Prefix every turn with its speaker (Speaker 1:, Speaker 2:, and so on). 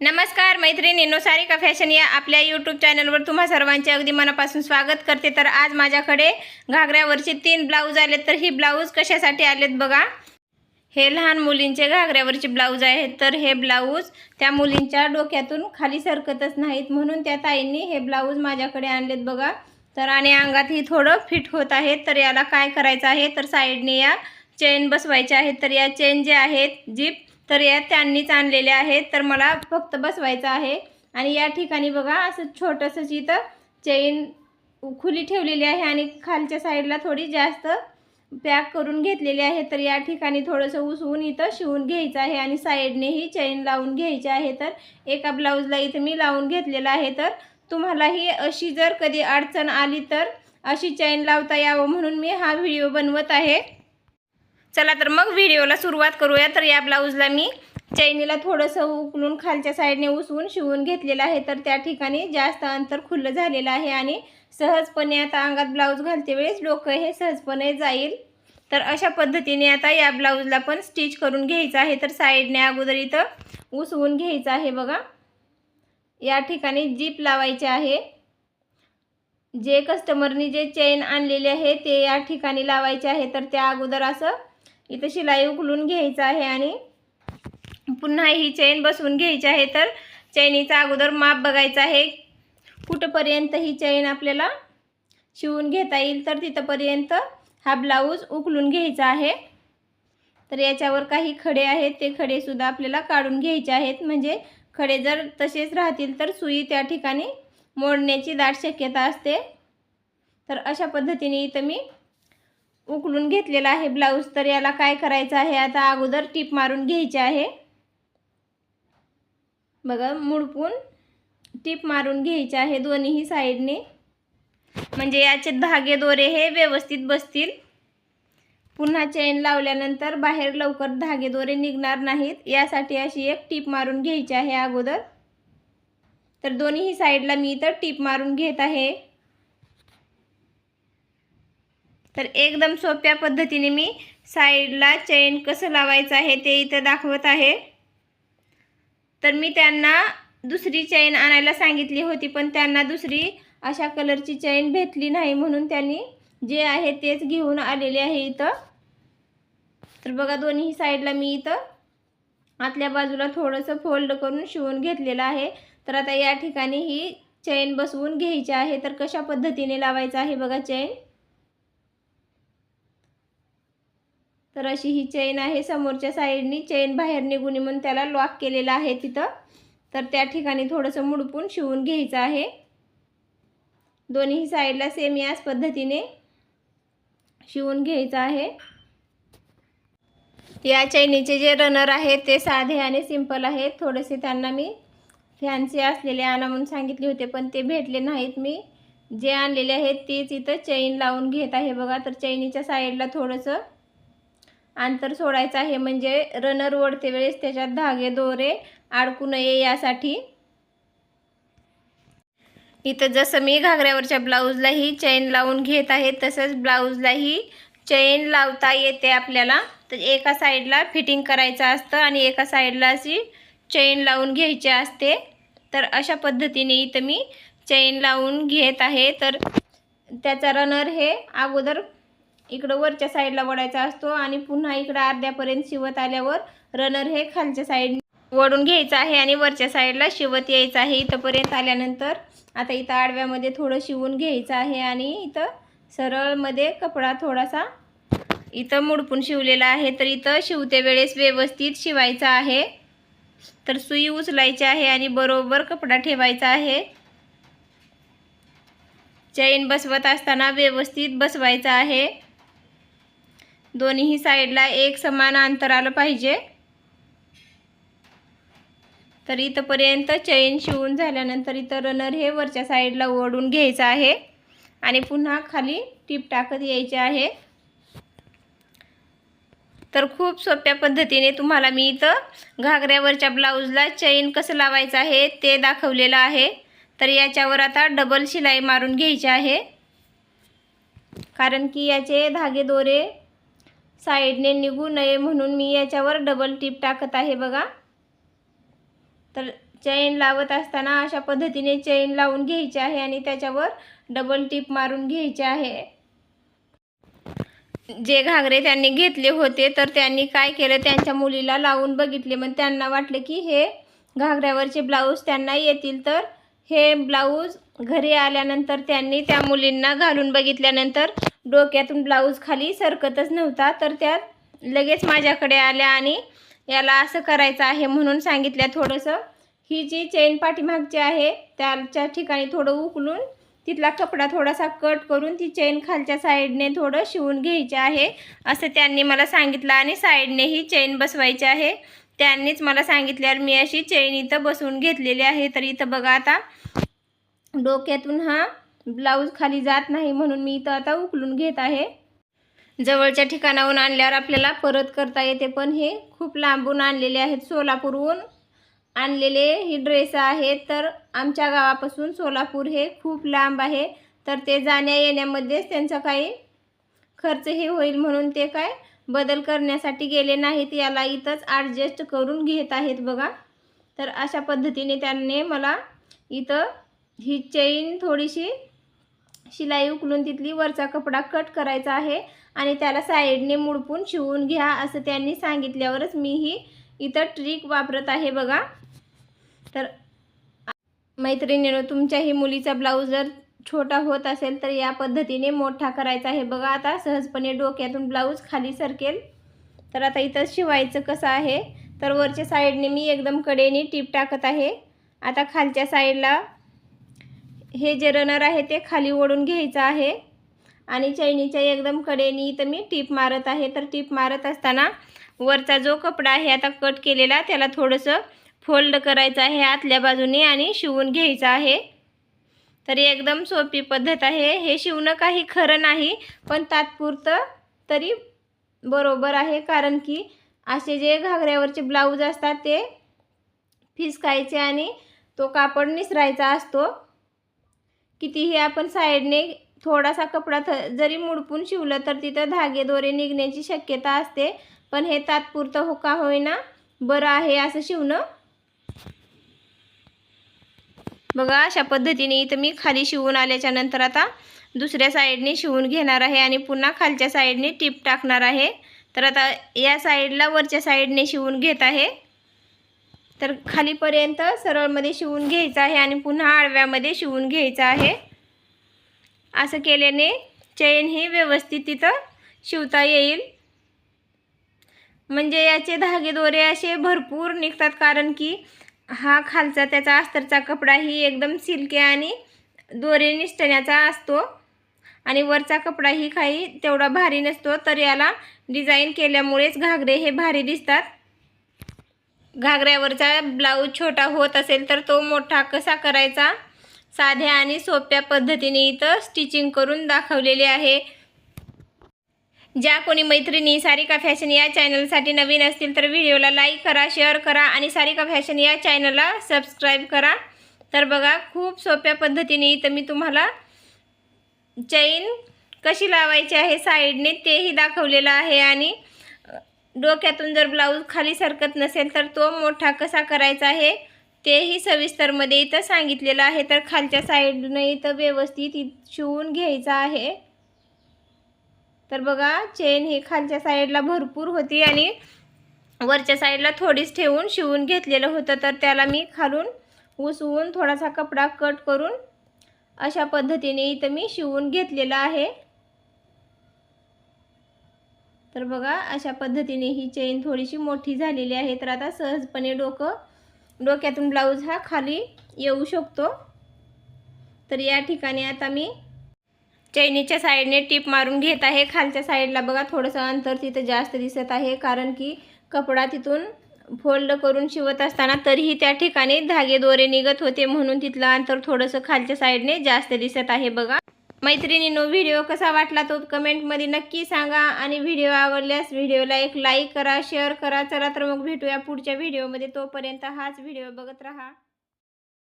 Speaker 1: नमस्कार मैत्रिणींनो सारिका फॅशन या आपल्या यूट्यूब चॅनलवर तुम्हा सर्वांचे अगदी मनापासून स्वागत करते. तर आज माझ्याकडे घागऱ्यावरचे तीन ब्लाऊज आलेत. तर ही ब्लाऊज कशासाठी आलेत बघा. हे लहान मुलींचे घागऱ्यावरचे ब्लाऊज आहेत. तर हे ब्लाऊज त्या मुलींच्या डोक्यातून खाली सरकतच नाहीत. म्हणून त्या ताईंनी हे ब्लाऊज माझ्याकडे आणलेत बघा. तर आणि अंगातही थोडं फिट होत आहे तर याला काय करायचं आहे? तर साईडने या चेन बसवायचे आहेत. तर या चेन जे आहेत जीप तर या त्यांनीच आणलेल्या आहेत. तर मला फक्त बसवायचं आहे. आणि या ठिकाणी बघा असं छोटंसंच इथं चेन खुली ठेवलेली आहे आणि खालच्या साईडला थोडी जास्त पॅक करून घेतलेली आहे. तर या ठिकाणी थोडंसं उसवून इथं शिवून घ्यायचं आहे आणि साईडनेही चेन लावून घ्यायची आहे. तर एका ब्लाऊजला इथं मी लावून घेतलेलं आहे. तर तुम्हालाही अशी जर कधी अडचण आली तर अशी चेन लावता यावं म्हणून मी हा व्हिडिओ बनवत आहे. चला तर मग व्हिडिओला सुरुवात करूया. तर या ब्लाऊजला मी चैनीला थोडंसं उकलून खालच्या साईडने उसवून शिवून घेतलेलं आहे. तर त्या ठिकाणी जास्त अंतर खुल्लं झालेलं आहे आणि सहजपणे आता अंगात ब्लाऊज घालते वेळेस डोकं हे सहजपणे जाईल. तर अशा पद्धतीने आता या ब्लाऊजला पण स्टिच करून घ्यायचं आहे. तर साईडने अगोदर इथं उसवून घ्यायचं आहे बघा. या ठिकाणी जीप लावायची आहे. जे कस्टमरनी जे चेन आणलेले आहे ते या ठिकाणी लावायचे आहे. तर त्या अगोदर असं इथं शिलाई उकलून घ्यायचं आहे आणि पुन्हा ही चेन बसवून घ्यायची आहे. तर चैनीचा अगोदर माप बघायचं आहे. कुठंपर्यंत ही चैन आपल्याला शिवून घेता येईल तर तिथंपर्यंत हा ब्लाऊज उकलून घ्यायचा आहे. तर याच्यावर काही खडे आहेत ते खडेसुद्धा आपल्याला काढून घ्यायचे आहेत. म्हणजे खडे जर तसेच राहतील तर सुई त्या ठिकाणी मोडण्याची दाट शक्यता असते. तर अशा पद्धतीने इथं मी उकलून घेतलेला आहे. ब्लाऊज तर याला काय करायचं आहे? आता अगोदर टीप मारून घ्यायची आहे. बघा मुडपून टीप मारून घ्यायची आहे दोन्हीही साईडने. म्हणजे याचे धागे दोरे हे व्यवस्थित बसतील. पुन्हा चेन लावल्यानंतर बाहेर लवकर धागे दोरे निघणार नाहीत. यासाठी अशी एक टीप मारून घ्यायची आहे अगोदर. तर दोन्हीही साईडला मी इथं टीप मारून घेत आहे. तर एकदम सोप्या पद्धतीने मी साईडला चेन कसं लावायचं आहे ते इथं दाखवत आहे. तर मी त्यांना दुसरी चेन आणायला सांगितली होती पण त्यांना दुसरी अशा कलरची चेन भेटली नाही म्हणून त्यांनी जे आहे तेच घेऊन आलेले आहे इथं. तर बघा दोन्ही साईडला मी इथं आतल्या बाजूला थोडंसं फोल्ड करून शिवून घेतलेलं आहे. तर आता या ठिकाणी ही चेन बसवून घ्यायची आहे. तर कशा पद्धतीने लावायचं आहे बघा चेन तर अशी ही चेन आहे. समोरच्या साईडनी चेन बाहेर निघून म्हणून त्याला लॉक केलेला आहे तिथं. तर त्या ठिकाणी थोडंसं मुडपून शिवून घ्यायचं आहे. दोन्ही साईडला सेम याच पद्धतीने शिवून घ्यायचं आहे. या चैनीचे जे रनर आहेत ते साधे आणि सिंपल आहेत. थोडेसे त्यांना मी फॅन्सी असलेले आणा म्हणून सांगितले होते पण ते भेटले नाहीत. मी जे आणलेले आहेत तेच इथं चैन लावून घेत आहे बघा. तर चैनीच्या साईडला थोडंसं अंतर सोडायचं आहे. म्हणजे रनर ओढते वेळेस त्याच्यात धागे दोरे अडकू नये यासाठी. इथं जसं मी घागऱ्यावरच्या ब्लाऊजलाही चैन लावून घेत आहे तसंच ब्लाऊजलाही चैन लावता येते आपल्याला. तर एका साईडला फिटिंग करायचं असतं आणि एका साईडला अशी चैन लावून घ्यायची असते. तर अशा पद्धतीने इथं मी चैन लावून घेत आहे. तर त्याचा रनर हे अगोदर इकडं वरच्या साईडला वडायचा असतो आणि पुन्हा इकडं अर्ध्यापर्यंत शिवत आल्यावर रनर हे खालच्या साईड वडून घ्यायचं आहे आणि वरच्या साईडला शिवत यायचं आहे. इथंपर्यंत आल्यानंतर आता इथं आडव्यामध्ये थोडं शिवून घ्यायचं आहे आणि इथं सरळमध्ये कपडा थोडासा इथं मुडपून शिवलेला आहे. तर इथं शिवते वेळेस व्यवस्थित शिवायचा आहे. तर सुई उचलायची आहे आणि बरोबर कपडा ठेवायचा आहे. चैन बसवत असताना व्यवस्थित बसवायचा आहे. दोन्ही साईडला एक समान अंतर आलं पाहिजे. तर इथंपर्यंत चैन शिवून झाल्यानंतर इथं रनर हे वरच्या साईडला ओढून घ्यायचं आहे. आणि पुन्हा खाली टीप टाकत यायचे आहे. तर खूप सोप्या पद्धतीने तुम्हाला मी इथं घागऱ्यावरच्या ब्लाऊजला चैन कसं लावायचं आहे ते दाखवलेलं आहे. तर याच्यावर आता डबल शिलाई मारून घ्यायची आहे. कारण की याचे धागे दोरे साईडने निघू नये म्हणून मी याच्यावर डबल टीप टाकत आहे बघा. तर चैन लावत असताना अशा पद्धतीने चैन लावून घ्यायची आहे आणि त्याच्यावर डबल टिप मारून घ्यायचे आहे. जे घागरे त्यांनी घेतले होते तर त्यांनी काय केलं? त्यांच्या मुलीला लावून बघितले. मग त्यांना वाटलं की हे घागऱ्यावरचे ब्लाऊज त्यांना येतील. तर हे ब्लाऊज घरी आल्यानंतर त्यांनी त्या मुलींना घालून बघितल्यानंतर डोक्यातून ब्लाऊज खाली सरकतच नव्हता. तर त्या लगेच माझ्याकडे आल्या आणि याला असं करायचं आहे म्हणून सांगितल्या थोडंसं. ही जी चेन पाठीमागची आहे त्याच्या ठिकाणी थोडं उकलून तिथला कपडा थोडासा कट करून ती चेन खालच्या साईडने थोडं शिवून घ्यायचे आहे असं त्यांनी मला सांगितलं आणि साईडने ही चेन बसवायची आहे. त्यांनीच मला सांगितल्यावर मी अशी चेन इथं बसवून घेतलेली आहे. तर इथं बघा आता डोक्यातून हा ब्लाऊज खाली जात नाही म्हणून मी इथं आता उकलून घेत आहे. जवळच्या ठिकाणाहून आणल्यावर आपल्याला परत करता येते पण हे खूप लांबून आणलेले आहेत सोलापूरहून. आणलेले ही ड्रेस आहेत तर आमच्या गावापासून सोलापूर हे खूप लांब आहे. तर ते जाण्या येण्यामध्येच त्यांचा काही खर्च हे होईल म्हणून ते काय बदल करण्यासाठी गेले नाहीत याला इथंच ॲडजस्ट करून घेत आहेत बघा. तर अशा पद्धतीने त्यांनी मला इथं ही चेन थोडीशी शिलाई उकलून तिथली वरचा कपडा कट करायचा आहे आणि त्याला साईडने मुडपून शिवून घ्या असं त्यांनी सांगितल्यावरच मी ही इथं ट्रिक वापरत आहे बघा. तर मैत्रिणीनं तुमच्याही मुलीचा ब्लाऊज जर छोटा होत असेल तर या पद्धतीने मोठा करायचा आहे. बघा आता सहजपणे डोक्यातून ब्लाऊज खाली सरकेल. तर आता इथं शिवायचं कसं आहे? तर वरच्या साईडने मी एकदम कडेने टीप टाकत आहे. आता खालच्या साईडला हे जे रनर आहे ते खाली ओढून घ्यायचं आहे. आणि चैनीच्या एकदम कडेनी इथं मी टीप मारत आहे. तर टीप मारत असताना वरचा जो कपडा आहे आता कट केलेला त्याला थोडंसं फोल्ड करायचं आहे आतल्या बाजूने आणि शिवून घ्यायचं आहे. तरी एकदम सोपी पद्धत आहे. हे शिवणं काही खरं नाही पण तात्पुरतं तरी बरोबर आहे. कारण की असे जे घागऱ्यावरचे ब्लाऊज असतात ते फिसकायचे आणि तो कापड निसरायचा असतो. कितीही आपण साईडने थोडासा कपडा थ जरी मुडपून शिवलं तर तिथं धागे दोरे निघण्याची शक्यता असते. पण हे तात्पुरतं हो का होईना बरं आहे असं शिवणं. बघा अशा पद्धतीने इथं मी खाली शिवून आल्याच्यानंतर आता दुसऱ्या साईडने शिवून घेणार आहे आणि पुन्हा खालच्या साईडने टीप टाकणार आहे. तर आता या साईडला वरच्या साईडने शिवून घेत आहे. तर खालीपर्यंत सरळमध्ये शिवून घ्यायचं आहे आणि पुन्हा आडव्यामध्ये शिवून घ्यायचं आहे. असं केल्याने चैन ही व्यवस्थित तिथं शिवता येईल. म्हणजे याचे धागे दोरे असे भरपूर निघतात कारण की हा खालचा त्याचा अस्तरचा कपडाही एकदम सिल्के आणि दोरे निसटण्याचा असतो. आणि वरचा कपडाही काही तेवढा भारी नसतो तर याला डिझाईन केल्यामुळेच घागरे हे भारी दिसतात. घागऱ्यावरचा ब्लाऊज छोटा होत असेल तर तो मोठा कसा करायचा? साध्या आणि सोप्या पद्धतीने इथं स्टिचिंग करून दाखवलेले आहे. ज्या कोणी मैत्रिणी सारिका फॅशन या चॅनलसाठी नवीन असतील तर व्हिडिओला लाईक करा शेअर करा आणि सारिका फॅशन या चॅनलला सबस्क्राईब करा. तर बघा खूप सोप्या पद्धतीने इथं मी तुम्हाला चैन कशी लावायची आहे साईडने तेही दाखवलेलं आहे आणि डोक्यातून जर ब्लाऊज खाली सरकत नसेल तर तो मोठा कसा करायचा आहे तेही सविस्तरमध्ये इथं सांगितलेलं आहे. तर खालच्या साईडने इथं व्यवस्थित शिवून घ्यायचं आहे. तर बघा चेन ही खालच्या साईडला भरपूर होती आणि वरच्या साईडला थोडीच ठेवून शिवून घेतलेलं होतं. तर त्याला मी खालून उसवून थोडासा कपडा कट करून अशा पद्धतीने इथं मी शिवून घेतलेलं आहे. तर बघा अशा पद्धतीने ही चेन थोडीशी मोठी झालेली आहे. तर आता सहजपणे डोकं डोक्यातून ब्लाऊज हा खाली येऊ शकतो. तर या ठिकाणी आता मी चैनीच्या साईडने टीप मारून घेत आहे. खालच्या साईडला बघा थोडंसं अंतर तिथं जास्त दिसत आहे. कारण की कपडा तिथून फोल्ड करून शिवत असताना तरीही त्या ठिकाणी धागे दोरे निघत होते. म्हणून तिथलं अंतर थोडंसं खालच्या साईडने जास्त दिसत आहे बघा. मैत्रिणीनो व्हिडिओ कसा वाटला तो कमेंटमध्ये नक्की सांगा. आणि व्हिडिओ आवडल्यास व्हिडिओला एक लाईक करा शेअर करा. चला तर मग भेटूया पुढच्या व्हिडिओमध्ये. तोपर्यंत हाच व्हिडिओ बघत राहा.